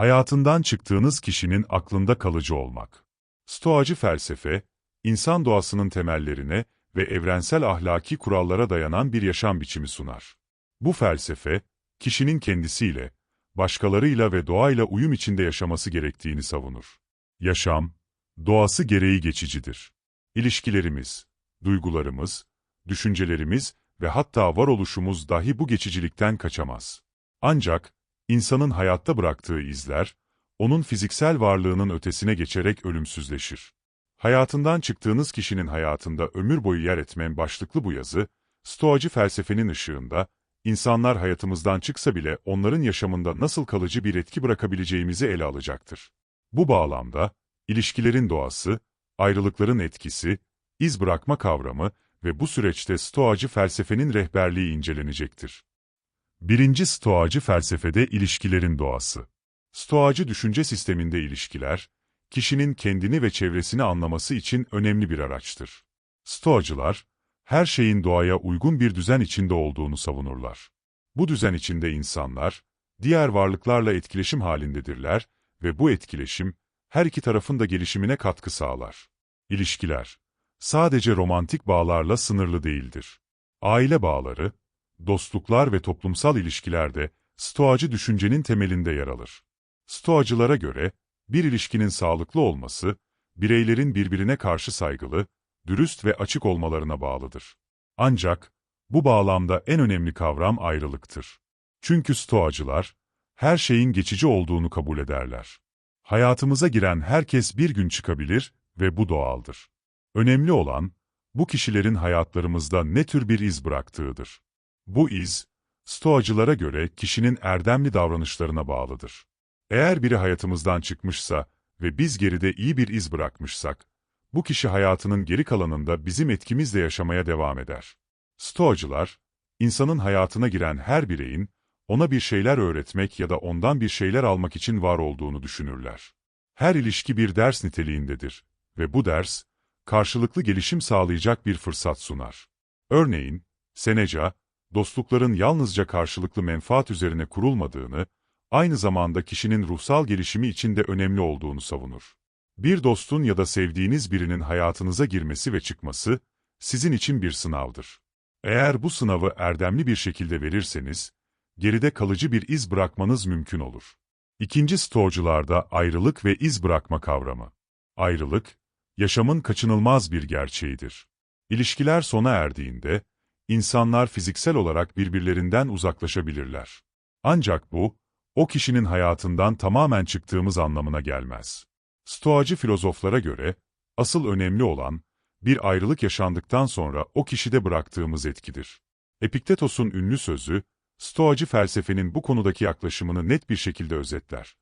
Hayatından çıktığınız kişinin aklında kalıcı olmak. Stoacı felsefe, insan doğasının temellerine ve evrensel ahlaki kurallara dayanan bir yaşam biçimi sunar. Bu felsefe, kişinin kendisiyle, başkalarıyla ve doğayla uyum içinde yaşaması gerektiğini savunur. Yaşam, doğası gereği geçicidir. İlişkilerimiz, duygularımız, düşüncelerimiz ve hatta varoluşumuz dahi bu geçicilikten kaçamaz. Ancak, insanın hayatta bıraktığı izler, onun fiziksel varlığının ötesine geçerek ölümsüzleşir. Hayatından çıktığınız kişinin hayatında ömür boyu yer etmen başlıklı bu yazı, Stoacı felsefenin ışığında, insanlar hayatımızdan çıksa bile onların yaşamında nasıl kalıcı bir etki bırakabileceğimizi ele alacaktır. Bu bağlamda, ilişkilerin doğası, ayrılıkların etkisi, iz bırakma kavramı ve bu süreçte Stoacı felsefenin rehberliği incelenecektir. Birinci Stoacı felsefede ilişkilerin doğası. Stoacı düşünce sisteminde ilişkiler, kişinin kendini ve çevresini anlaması için önemli bir araçtır. Stoacılar, her şeyin doğaya uygun bir düzen içinde olduğunu savunurlar. Bu düzen içinde insanlar, diğer varlıklarla etkileşim halindedirler ve bu etkileşim, her iki tarafın da gelişimine katkı sağlar. İlişkiler, sadece romantik bağlarla sınırlı değildir. Aile bağları, dostluklar ve toplumsal ilişkiler de Stoacı düşüncenin temelinde yer alır. Stoacılara göre, bir ilişkinin sağlıklı olması, bireylerin birbirine karşı saygılı, dürüst ve açık olmalarına bağlıdır. Ancak, bu bağlamda en önemli kavram ayrılıktır. Çünkü Stoacılar, her şeyin geçici olduğunu kabul ederler. Hayatımıza giren herkes bir gün çıkabilir ve bu doğaldır. Önemli olan, bu kişilerin hayatlarımızda ne tür bir iz bıraktığıdır. Bu iz, Stoacılara göre kişinin erdemli davranışlarına bağlıdır. Eğer biri hayatımızdan çıkmışsa ve biz geride iyi bir iz bırakmışsak, bu kişi hayatının geri kalanında bizim etkimizle yaşamaya devam eder. Stoacılar, insanın hayatına giren her bireyin, ona bir şeyler öğretmek ya da ondan bir şeyler almak için var olduğunu düşünürler. Her ilişki bir ders niteliğindedir ve bu ders, karşılıklı gelişim sağlayacak bir fırsat sunar. Örneğin, Seneca, dostlukların yalnızca karşılıklı menfaat üzerine kurulmadığını, aynı zamanda kişinin ruhsal gelişimi için de önemli olduğunu savunur. Bir dostun ya da sevdiğiniz birinin hayatınıza girmesi ve çıkması, sizin için bir sınavdır. Eğer bu sınavı erdemli bir şekilde verirseniz, geride kalıcı bir iz bırakmanız mümkün olur. İkinci stoğcularda ayrılık ve iz bırakma kavramı. Ayrılık, yaşamın kaçınılmaz bir gerçeğidir. İlişkiler sona erdiğinde, insanlar fiziksel olarak birbirlerinden uzaklaşabilirler. Ancak bu, o kişinin hayatından tamamen çıktığımız anlamına gelmez. Stoacı filozoflara göre, asıl önemli olan, bir ayrılık yaşandıktan sonra o kişide bıraktığımız etkidir. Epiktetos'un ünlü sözü, Stoacı felsefenin bu konudaki yaklaşımını net bir şekilde özetler.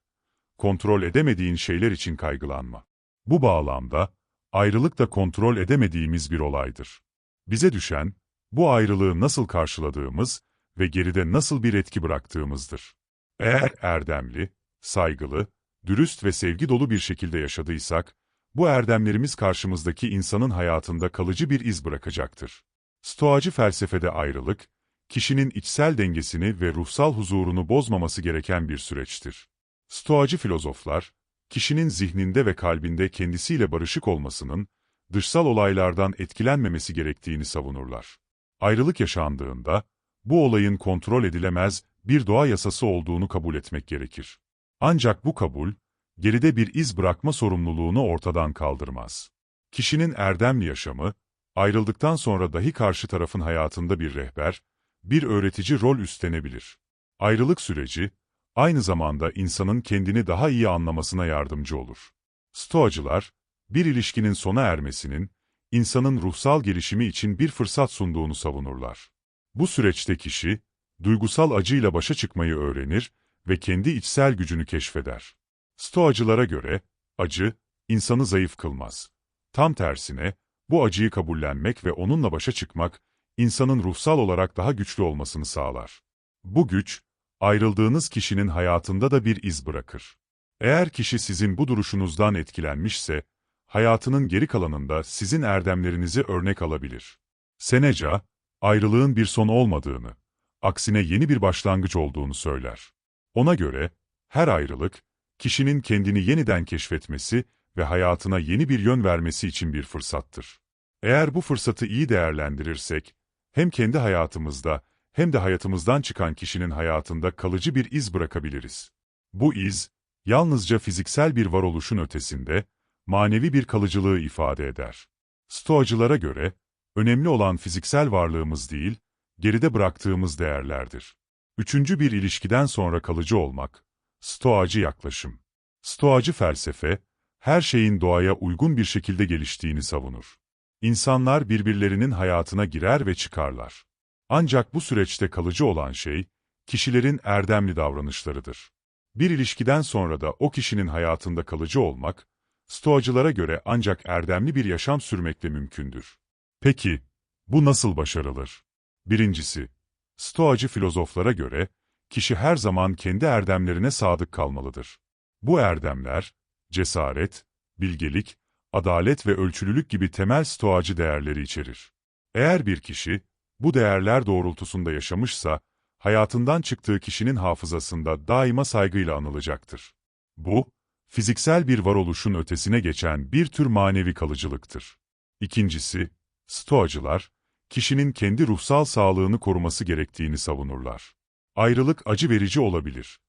Kontrol edemediğin şeyler için kaygılanma. Bu bağlamda, ayrılık da kontrol edemediğimiz bir olaydır. Bize düşen, bu ayrılığı nasıl karşıladığımız ve geride nasıl bir etki bıraktığımızdır. Eğer erdemli, saygılı, dürüst ve sevgi dolu bir şekilde yaşadıysak, bu erdemlerimiz karşımızdaki insanın hayatında kalıcı bir iz bırakacaktır. Stoacı felsefede ayrılık, kişinin içsel dengesini ve ruhsal huzurunu bozmaması gereken bir süreçtir. Stoacı filozoflar, kişinin zihninde ve kalbinde kendisiyle barışık olmasının, dışsal olaylardan etkilenmemesi gerektiğini savunurlar. Ayrılık yaşandığında, bu olayın kontrol edilemez bir doğa yasası olduğunu kabul etmek gerekir. Ancak bu kabul, geride bir iz bırakma sorumluluğunu ortadan kaldırmaz. Kişinin erdemli yaşamı, ayrıldıktan sonra dahi karşı tarafın hayatında bir rehber, bir öğretici rol üstlenebilir. Ayrılık süreci, aynı zamanda insanın kendini daha iyi anlamasına yardımcı olur. Stoacılar, bir ilişkinin sona ermesinin, insanın ruhsal gelişimi için bir fırsat sunduğunu savunurlar. Bu süreçte kişi, duygusal acıyla başa çıkmayı öğrenir ve kendi içsel gücünü keşfeder. Stoacılara göre, acı, insanı zayıf kılmaz. Tam tersine, bu acıyı kabullenmek ve onunla başa çıkmak, insanın ruhsal olarak daha güçlü olmasını sağlar. Bu güç, ayrıldığınız kişinin hayatında da bir iz bırakır. Eğer kişi sizin bu duruşunuzdan etkilenmişse, hayatının geri kalanında sizin erdemlerinizi örnek alabilir. Seneca, ayrılığın bir son olmadığını, aksine yeni bir başlangıç olduğunu söyler. Ona göre, her ayrılık, kişinin kendini yeniden keşfetmesi ve hayatına yeni bir yön vermesi için bir fırsattır. Eğer bu fırsatı iyi değerlendirirsek, hem kendi hayatımızda hem de hayatımızdan çıkan kişinin hayatında kalıcı bir iz bırakabiliriz. Bu iz, yalnızca fiziksel bir varoluşun ötesinde, manevi bir kalıcılığı ifade eder. Stoacılara göre, önemli olan fiziksel varlığımız değil, geride bıraktığımız değerlerdir. Üçüncü bir ilişkiden sonra kalıcı olmak, Stoacı yaklaşım. Stoacı felsefe, her şeyin doğaya uygun bir şekilde geliştiğini savunur. İnsanlar birbirlerinin hayatına girer ve çıkarlar. Ancak bu süreçte kalıcı olan şey, kişilerin erdemli davranışlarıdır. Bir ilişkiden sonra da o kişinin hayatında kalıcı olmak, Stoacılara göre ancak erdemli bir yaşam sürmekle mümkündür. Peki, bu nasıl başarılır? Birincisi, Stoacı filozoflara göre, kişi her zaman kendi erdemlerine sadık kalmalıdır. Bu erdemler, cesaret, bilgelik, adalet ve ölçülülük gibi temel stoacı değerleri içerir. Eğer bir kişi, bu değerler doğrultusunda yaşamışsa, hayatından çıktığı kişinin hafızasında daima saygıyla anılacaktır. Bu, fiziksel bir varoluşun ötesine geçen bir tür manevi kalıcılıktır. İkincisi, stoacılar, kişinin kendi ruhsal sağlığını koruması gerektiğini savunurlar. Ayrılık acı verici olabilir.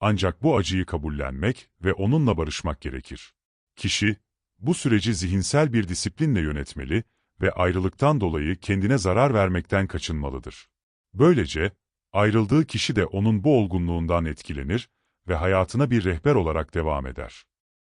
Ancak bu acıyı kabullenmek ve onunla barışmak gerekir. Kişi, bu süreci zihinsel bir disiplinle yönetmeli ve ayrılıktan dolayı kendine zarar vermekten kaçınmalıdır. Böylece, ayrıldığı kişi de onun bu olgunluğundan etkilenir ve hayatına bir rehber olarak devam eder.